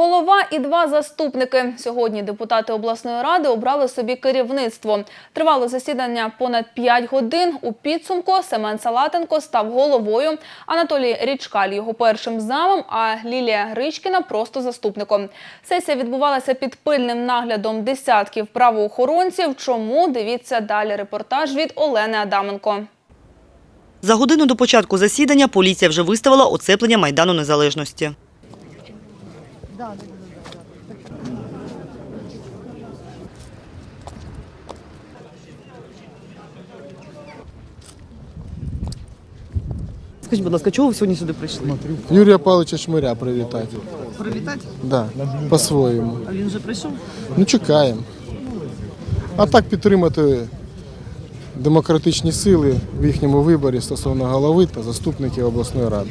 Голова і два заступники. Сьогодні депутати обласної ради обрали собі керівництво. Тривало засідання понад 5 годин. У підсумку Семен Салатенко став головою, Анатолій Річкаль його першим замом, а Лілія Гричкіна просто заступником. Сесія відбувалася під пильним наглядом десятків правоохоронців. Чому дивіться далі репортаж від Олени Адаменко. За годину до початку засідання поліція вже виставила оцеплення Майдану Незалежності. Скажіть, будь ласка, чого ви сьогодні сюди прийшли? Юрія Павловича Шмиря привітати. Привітати? Да, по-своєму. А він вже прийшов? Ну, чекаємо. А так підтримати демократичні сили в їхньому виборі стосовно голови та заступників обласної ради.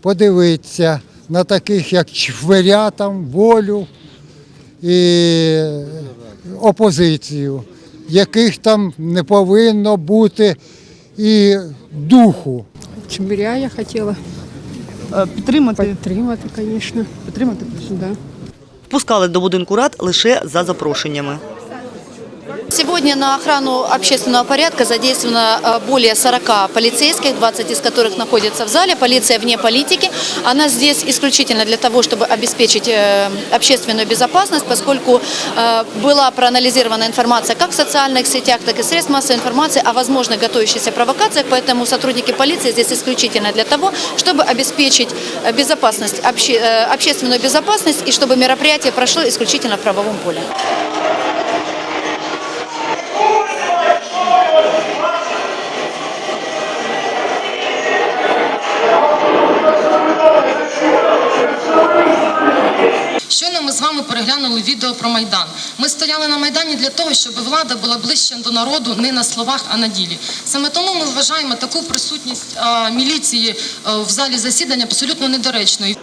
подивитися на таких, як Чверя, там, волю і опозицію, яких там не повинно бути і духу. Чебиря я хотіла Підтримати. підтримати, звісно. Підтримати Да. Впускали до будинку рад лише за запрошеннями. Сегодня на охрану общественного порядка задействовано э, более 40 полицейских, 20 из которых находятся в зале. Полиция вне политики. Она здесь исключительно для того, чтобы обеспечить э, общественную безопасность, поскольку э, была проанализирована информация как в социальных сетях, так и средств массовой информации о возможных готовящихся провокациях. Поэтому сотрудники полиции здесь исключительно для того, чтобы обеспечить безопасность, обще- общественную безопасность и чтобы мероприятие прошло исключительно в правовом поле. Ми з вами переглянули відео про Майдан. Ми стояли на Майдані для того, щоб влада була ближче до народу не на словах, а на ділі. Саме тому ми вважаємо таку присутність а, міліції а, в залі засідання абсолютно недоречною.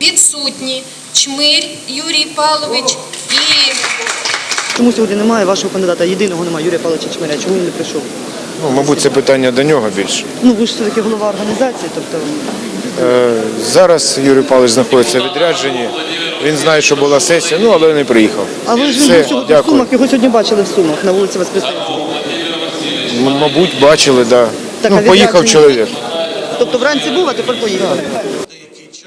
Відсутні Чмир Юрій Павлович і Чому сьогодні немає вашого кандидата? Єдиного немає Юрія Павловича Чмиря. Чому він не прийшов? Ну, мабуть, це питання до нього більше. Ну ви ж все-таки голова організації, тобто Е, зараз Юрій Павлович знаходиться в відрядженні. Він знає, що була сесія, ну але не приїхав. А ви ж Все, був сьогодні в дякую. Сумах, його сьогодні бачили в Сумах на вулиці Воскресенській. М- Мабуть, бачили, да. Так, ну, поїхав чоловік. Тобто вранці був, а тепер поїхав.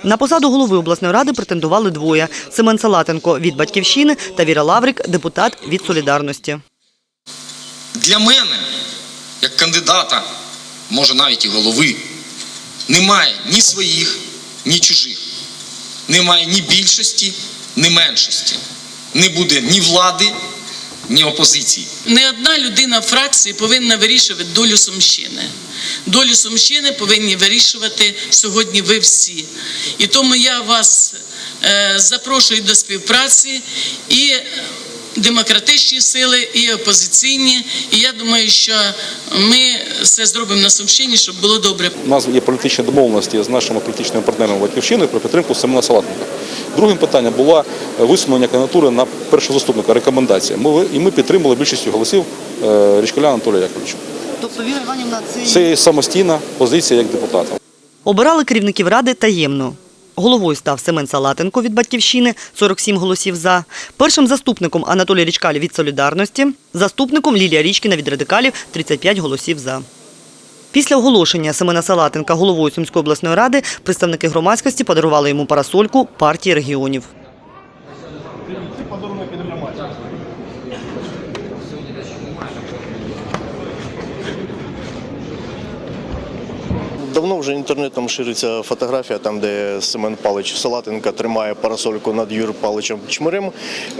На посаду голови обласної ради претендували двоє: Семен Салатенко від батьківщини та Віра Лаврик, депутат від солідарності. Для мене, як кандидата, може навіть і голови, немає ні своїх, ні чужих. Немає ні більшості, ні меншості. Не буде ні влади, ні опозиції. Не одна людина фракції повинна вирішувати долю Сумщини. Долю Сумщини повинні вирішувати сьогодні ви всі. І тому я вас е, запрошую до співпраці і демократичні сили, і опозиційні. І я думаю, що ми все зробимо на Сумщині, щоб було добре. У нас є політичні домовленості з нашими політичними партнерами Батьківщиною про підтримку Семена Салатника. Другим питанням було висунення кандидатури на першого заступника, рекомендація. Ми, і ми підтримали більшістю голосів е, Річкаля Анатолія Яковлевича. Тобто Віра Іванівна Це є самостійна позиція як депутата. Обирали керівників ради таємно. Головою став Семен Салатенко від «Батьківщини» – 47 голосів «за». Першим заступником Анатолій Річкаль від «Солідарності», заступником Лілія Річкіна від «Радикалів» – 35 голосів «за». Після оголошення Семена Салатенка головою Сумської обласної ради представники громадськості подарували йому парасольку партії регіонів. Давно вже інтернетом шириться фотографія, там де Семен Павлович Салатенка тримає парасольку над Юрієм Павловичем Чмирем.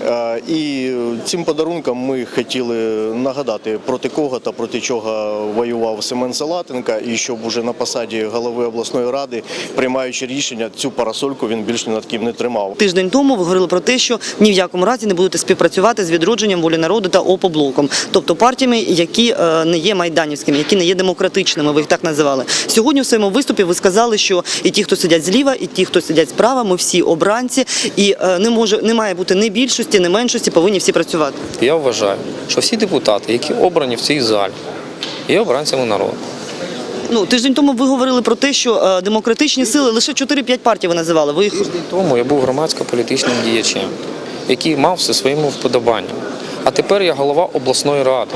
Е, І цим подарунком ми хотіли нагадати, проти кого та проти чого воював Семен Салатенка, і щоб уже на посаді голови обласної ради, приймаючи рішення, цю парасольку він більш ні над ким не тримав. Тиждень тому ви говорили про те, що ні в якому разі не будете співпрацювати з відродженням волі народу та ОПО-блоком, тобто партіями, які е, не є майданівськими, які не є демократичними, ви їх так називали. Сьогодні сьогодні у своєму виступі ви сказали, що і ті, хто сидять зліва, і ті, хто сидять справа, ми всі обранці, і е, не може не має бути ні більшості, ні меншості, повинні всі працювати. Я вважаю, що всі депутати, які обрані в цій залі, є обранцями народу. Ну тиждень тому ви говорили про те, що е, демократичні сили лише 4-5 партій ви називали. Ви їх Тому я був громадсько-політичним діячем, який мав все своїм вподобанням. А тепер я голова обласної ради.